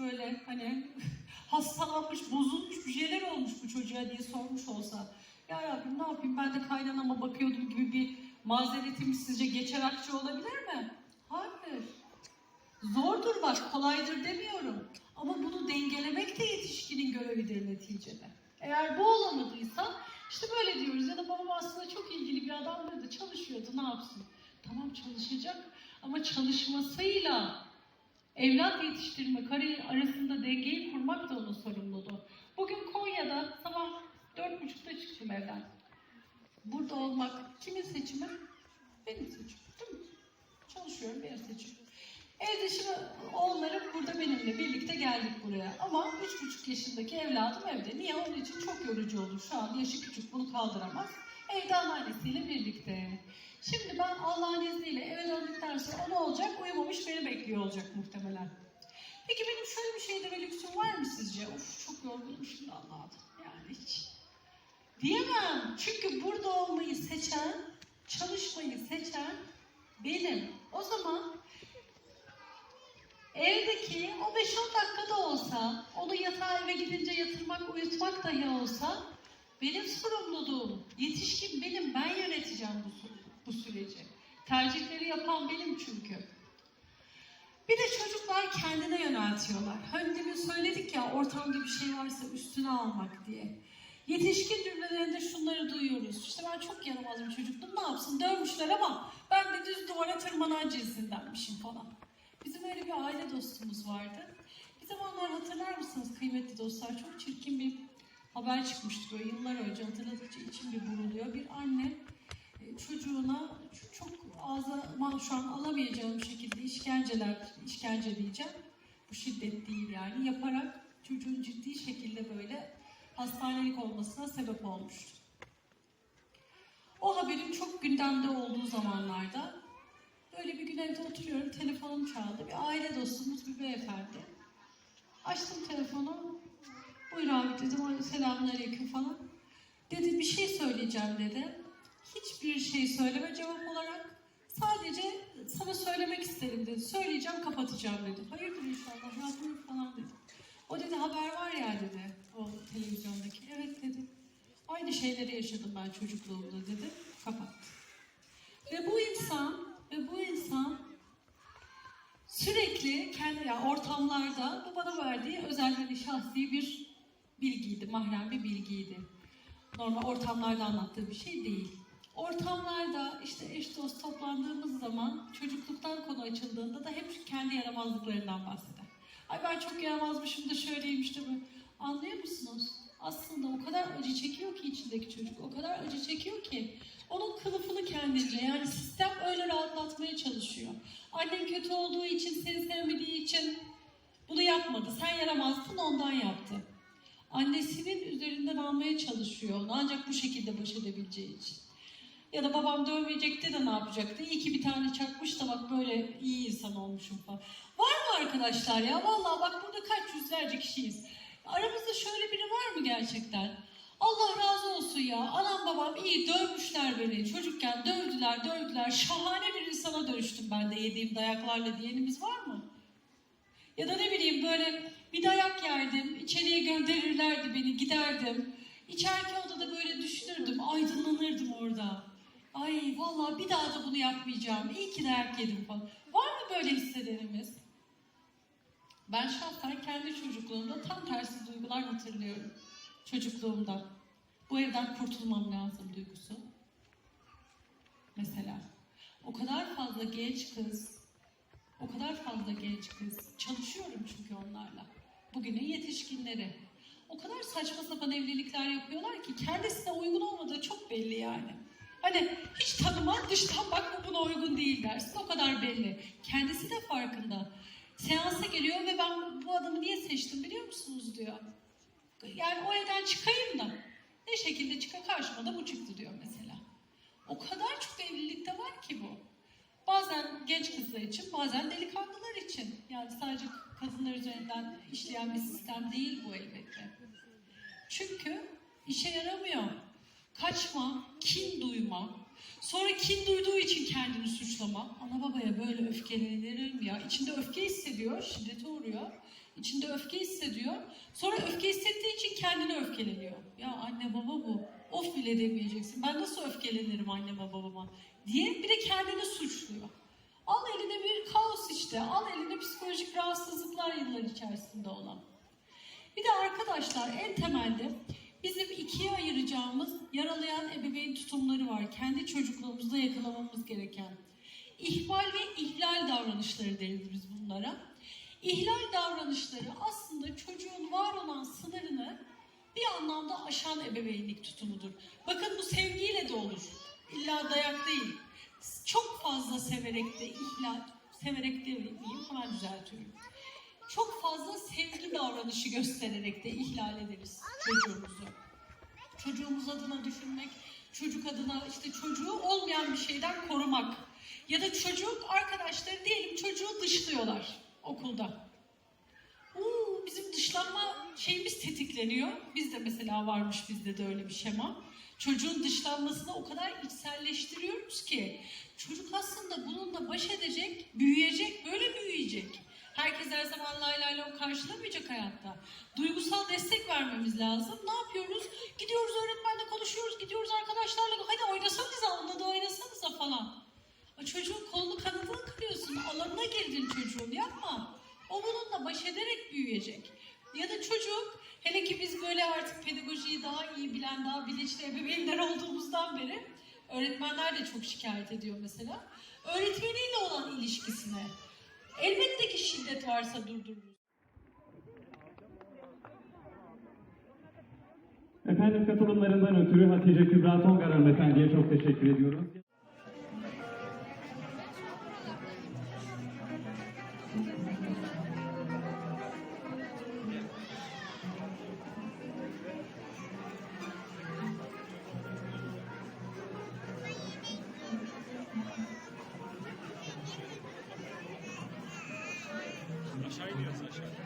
böyle hani hastalanmış, bozulmuş bir şeyler olmuş bu çocuğa diye sormuş olsa ya Rabbim ne yapayım ben de kaynanama bakıyordum gibi bir mazeretim sizce geçer akçe olabilir mi? Hayır. Zordur bak, kolaydır demiyorum. Ama bunu dengelemek de yetişkinin görevidir neticede. Eğer bu olamadıysa işte böyle diyoruz ya da babam aslında çok ilgili bir adamdı çalışıyordu ne yapsın? Tamam çalışacak ama çalışmasıyla evlat yetiştirme kariyer arasında dengeyi kurmak da onun sorumluluğu. Bugün Konya'da sabah dört buçukta çıktım evden. Burada olmak kimin seçimi? Benim seçimim. Değil mi? Çalışıyorum benim seçimim. Evde şimdi oğullarım burada benimle birlikte geldik buraya. Ama üç buçuk yaşındaki evladım evde. Niye? Onun için çok yorucu olur. Şu an yaşı küçük bunu kaldıramaz. Evde anneannesiyle birlikte. Şimdi ben Allah'ın izniyle eve döndükten sonra o ne olacak? Uyumamış beni bekliyor olacak muhtemelen. Peki benim şöyle bir şeyde bir lüksüm var mı sizce? Of çok yorgunum şimdi anladım. Yani hiç. Diyemem. Çünkü burada olmayı seçen, çalışmayı seçen benim. O zaman Evdeki o 5-10 dakikada olsa, onu yatağa eve gidince yatırmak, uyutmak dahi olsa benim sorumluluğum. Yetişkin benim, ben yöneteceğim bu, sü- bu süreci. Tercihleri yapan benim çünkü. Bir de çocuklar kendine yöneltiyorlar. Hani demin söyledik ya ortamda bir şey varsa üstüne almak diye. Yetişkin cümlelerinde şunları duyuyoruz. İşte ben çok yaramaz bir çocuktum ne yapsın dövmüşler ama ben de düz duvara tırmanan cinsindenmişim falan. Bizim öyle bir aile dostumuz vardı. Bir zamanlar hatırlar mısınız kıymetli dostlar? Çok çirkin bir haber çıkmıştı böyle yıllar önce hatırladıkça içim bir buruluyor. Bir anne çocuğuna çok ağza şu an alamayacağım şekilde işkenceler, işkence diyeceğim. Bu şiddet değil yani yaparak çocuğun ciddi şekilde böyle hastanelik olmasına sebep olmuştu. O haberin çok gündemde olduğu zamanlarda Böyle bir gün evde oturuyorum, telefonum çaldı. Bir aile dostumuz bir beyefendi. Açtım telefonu. Buyur abi dedim, "Ay, selamünaleyküm falan. Dedi bir şey söyleyeceğim dedi. Hiçbir şey söyleme cevap olarak. Sadece sana söylemek isterim dedi. Söyleyeceğim, kapatacağım dedi. Hayırdır inşallah, ya buyur falan dedi. O dedi haber var ya dedi, o televizyondaki. Evet dedi. Aynı şeyleri yaşadım ben çocukluğumda dedi. Kapattı. Ve bu insan ve bu insan sürekli kendi yani ortamlarda bu bana verdiği özel hani şahsi bir bilgiydi, mahrem bir bilgiydi. Normal ortamlarda anlattığı bir şey değil. Ortamlarda işte eş dost toplandığımız zaman çocukluktan konu açıldığında da hep kendi yaramazlıklarından bahseder. Ay ben çok yaramazmışım da şöyleyim işte bu. Anlıyor musunuz? Aslında o kadar acı çekiyor ki içindeki çocuk, o kadar acı çekiyor ki onun kılıfını kendince yani sistem öyle rahatlatmaya çalışıyor. Annen kötü olduğu için, seni sevmediği için bunu yapmadı. Sen yaramazdın ondan yaptı. Annesinin üzerinden almaya çalışıyor onu ancak bu şekilde baş edebileceği için. Ya da babam dövmeyecekti de ne yapacaktı? İyi ki bir tane çakmış da bak böyle iyi insan olmuşum falan. Var mı arkadaşlar ya? Vallahi bak burada kaç yüzlerce kişiyiz. Aramızda şöyle biri var mı gerçekten? Allah razı olsun ya. Anam babam iyi dövmüşler beni. Çocukken dövdüler, dövdüler. Şahane bir insana dönüştüm ben de yediğim dayaklarla diyenimiz var mı? Ya da ne bileyim böyle bir dayak yerdim, içeriye gönderirlerdi beni, giderdim. İçeriki odada böyle düşünürdüm, aydınlanırdım orada. Ay vallahi bir daha da bunu yapmayacağım, iyi ki dayak yedim falan. Var mı böyle hissedenimiz? Ben şahsen kendi çocukluğumda tam tersi duygular hatırlıyorum. Çocukluğumda. Bu evden kurtulmam lazım duygusu. Mesela. O kadar fazla genç kız, o kadar fazla genç kız. Çalışıyorum çünkü onlarla. Bugünün yetişkinleri. O kadar saçma sapan evlilikler yapıyorlar ki kendisine uygun olmadığı çok belli yani. Hani hiç tanımaz dıştan bak bu buna uygun değil dersin. O kadar belli. Kendisi de farkında. Seansa geliyor ve ben bu adamı niye seçtim biliyor musunuz diyor. Yani o evden çıkayım da ne şekilde çıka karşıma da bu çıktı diyor mesela. O kadar çok evlilikte var ki bu. Bazen genç kızlar için, bazen delikanlılar için. Yani sadece kadınlar üzerinden işleyen bir sistem değil bu elbette. Çünkü işe yaramıyor. Kaçma, kin duyma. Sonra kin duyduğu için kendini suçlama. Ana babaya böyle öfkelenilir mi ya? İçinde öfke hissediyor, şiddete uğruyor. İçinde öfke hissediyor. Sonra öfke hissettiği için kendine öfkeleniyor. Ya anne baba bu. Of bile demeyeceksin. Ben nasıl öfkelenirim anne babama diye bir de kendini suçluyor. Al eline bir kaos işte. Al eline psikolojik rahatsızlıklar yıllar içerisinde olan. Bir de arkadaşlar en temelde bizim ikiye ayıracağımız yaralayan ebeveyn tutumları var. Kendi çocukluğumuzda yakalamamız gereken. İhmal ve ihlal davranışları deriz biz bunlara. İhlal davranışları aslında çocuğun var olan sınırını bir anlamda aşan ebeveynlik tutumudur. Bakın bu sevgiyle de olur. İlla dayak değil. Çok fazla severek de ihlal, severek de diyeyim hemen düzeltiyorum. Çok fazla sevgi davranışı göstererek de ihlal ederiz çocuğumuzu. Çocuğumuz adına düşünmek, çocuk adına işte çocuğu olmayan bir şeyden korumak. Ya da çocuk arkadaşları diyelim çocuğu dışlıyorlar okulda. Uuu bizim dışlanma şeyimiz tetikleniyor. Bizde mesela varmış bizde de öyle bir şema. Çocuğun dışlanmasını o kadar içselleştiriyoruz ki çocuk aslında bununla baş edecek, büyüyecek, böyle büyüyecek. Herkes her zaman lay lay lom karşılamayacak hayatta. Duygusal destek vermemiz lazım. Ne yapıyoruz? Gidiyoruz öğretmenle konuşuyoruz, gidiyoruz arkadaşlarla. Hadi oynasanıza, onunla da oynasanıza falan. Çocuğun kolunu kanadını kırıyorsun. Alanına girdin çocuğun. Yapma. O bununla baş ederek büyüyecek. Ya da çocuk, hele ki biz böyle artık pedagojiyi daha iyi bilen, daha bilinçli ebeveynler olduğumuzdan beri öğretmenler de çok şikayet ediyor mesela. Öğretmeniyle olan ilişkisine. Elbette ki şiddet varsa durdururuz. Efendim katılımlarından ötürü Hatice Kübra Tongar hanımefendiye çok teşekkür ediyoruz. নমস্কার